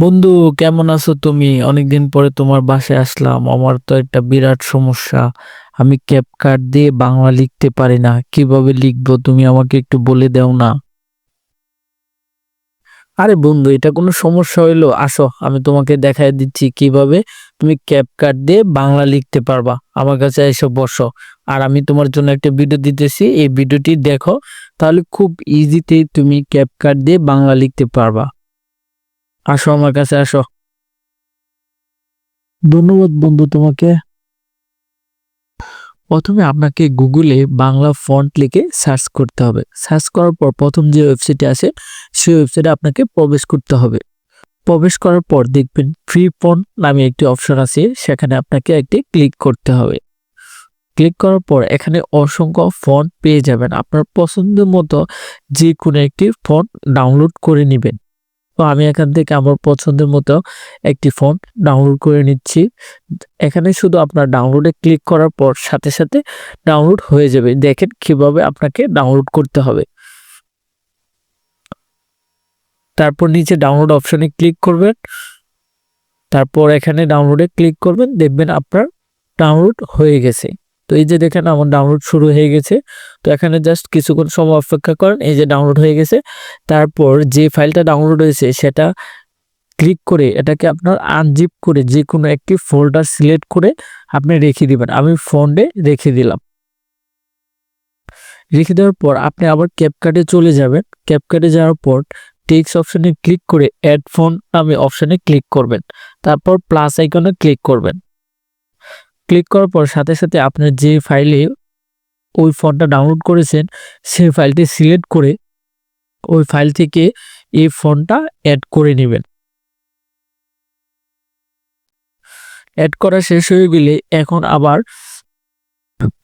বন্ধু, কেমন আছো তুমি? অনেকদিন পরে তোমার বাসায় আসলাম। আমার তো একটা বিরাট সমস্যা। আমি ক্যাপকাট দিয়ে বাংলা লিখতে পারি না। কীভাবে লিখব? তুমি আমাকে একটু বলে দাও না। আরে বন্ধু, এটা কোনো সমস্যা হইল। আসো, আমি তোমাকে দেখাই দিচ্ছি কীভাবে তুমি ক্যাপকাট দিয়ে বাংলা লিখতে পারবা। আমার কাছে এসে বসো। আর আমি তোমার জন্য একটা ভিডিও দিতেছি। এই ভিডিওটি দেখো, তাহলে খুব ইজিতেই তুমি ক্যাপকাট দিয়ে বাংলা লিখতে পারবা। আসো আমার কাছে, আসো। ধন্যবাদ বন্ধু তোমাকে। প্রথমে আপনাকে গুগলে বাংলা ফন্ট লিখে সার্চ করতে হবে। সার্চ করার পর প্রথম যে ওয়েবসাইটে আছে, সেই ওয়েবসাইটে আপনাকে প্রবেশ করতে হবে। প্রবেশ করার পর দেখবেন ফ্রি ফন্ট নামে একটি অপশন আছে, সেখানে আপনাকে একটি ক্লিক করতে হবে। ক্লিক করার পর এখানে অসংখ্য ফন্ট পেয়ে যাবেন। আপনার পছন্দ মতো যে কোনো একটি ফন্ট ডাউনলোড করে নেবেন। তো আমি এখান থেকে আমার পছন্দের মতো একটি ফোন ডাউনলোড করে নিচ্ছি। এখানে শুধু আপনার ডাউনলোডে ক্লিক করার পর সাথে সাথে ডাউনলোড হয়ে যাবে। দেখেন কীভাবে আপনাকে ডাউনলোড করতে হবে। তারপর নিচে ডাউনলোড অপশনে ক্লিক করবেন। তারপর এখানে ডাউনলোডে ক্লিক করবেন। দেখবেন আপনার ডাউনলোড হয়ে গেছে। তো এই যে দেখেন আমার ডাউনলোড শুরু হয়ে গেছে। তো এখানে জাস্ট কিছুক্ষণ সময় অপেক্ষা করেন, এই যে ডাউনলোড হয়ে গেছে। তারপর যে ফাইলটা ডাউনলোড হয়েছে সেটা ক্লিক করে এটাকে আপনার আনজিপ করে যে কোনো একটি ফোল্ডার সিলেক্ট করে আপনি রেখে দিবেন। আমি ফোনে রেখে দিলাম। রেখে দেওয়ার পর আপনি আবার ক্যাপকাটে চলে যাবেন। ক্যাপকাটে যাওয়ার পর টেক্সট অপশানে ক্লিক করে অ্যাড ফোন নামে অপশানে ক্লিক করবেন। তারপর প্লাস আইকনে ক্লিক করবেন। ক্লিক করার পর সাথে সাথে আপনার যে ফাইলে ওই ফোনটা ডাউনলোড করেছেন সেই ফাইলটি সিলেক্ট করে ওই ফাইল থেকে এই ফোনটা অ্যাড করে নেবেন। অ্যাড করা শেষ হয়ে গেলে এখন আবার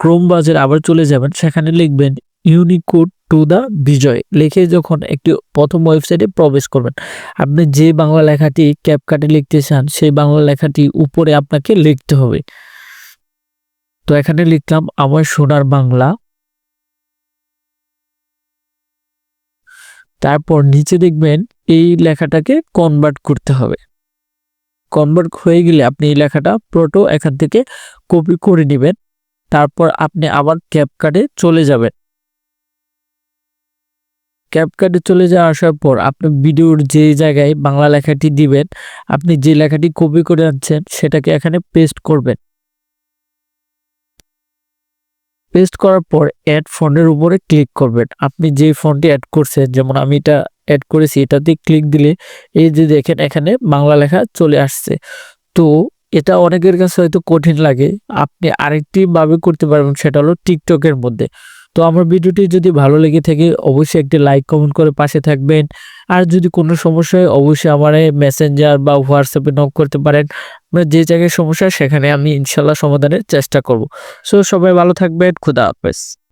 ক্রোম বাজার আবার চলে যাবেন। সেখানে লিখবেন ইউনিকোড টু দ্য বিজয় লিখে যখন একটি প্রথম ওয়েবসাইটে প্রবেশ করবেন, আপনি যে বাংলা লেখাটি ক্যাপকাটে লিখতে চান, সেই বাংলা লেখাটি উপরে আপনাকে লিখতে হবে। তো এখানে লিখলাম আমার সোনার বাংলা। তারপর নিচে দেখবেন এই লেখাটাকে কনভার্ট করতে হবে। কনভার্ট হয়ে গেলে আপনি এই লেখাটা প্রোটো এখান থেকে কপি করে নেবেন। তারপর আপনি আবার ক্যাপকাটে চলে যাবেন। ক্যাপকাটে চলে যাওয়া আসার পর আপনি ভিডিওর যে জায়গায় বাংলা লেখাটি দিবেন, আপনি যে লেখাটি কপি করে আনছেন, সেটাকে এখানে পেস্ট করবেন। পেস্ট করার পর অ্যাড ফন্টের উপরে ক্লিক করবেন। আপনি যে ফন্টটি অ্যাড করছেন, যেমন আমি এটা অ্যাড করেছি, এটাতে ক্লিক দিলে এই যে দেখেন এখানে বাংলা লেখা চলে আসছে। তো এটা অনেকের কাছে হয়তো কঠিন লাগে। আপনি আরেকটি ভাবে করতে পারবেন, সেটা হলো টিকটকের মধ্যে। তো আমার ভিডিওটি যদি ভালো লেগে থাকে, অবশ্যই একটি লাইক কমেন্ট করে পাশে থাকবেন। আর যদি কোনো সমস্যা হয়, অবশ্যই আমার মেসেঞ্জার বা হোয়াটসঅ্যাপে নক করতে পারেন। আপনার যে জায়গায় সমস্যা সেখানে আমি ইনশাল্লাহ সমাধানের চেষ্টা করব। সো সবাই ভালো থাকবেন, খুদা হাফেজ।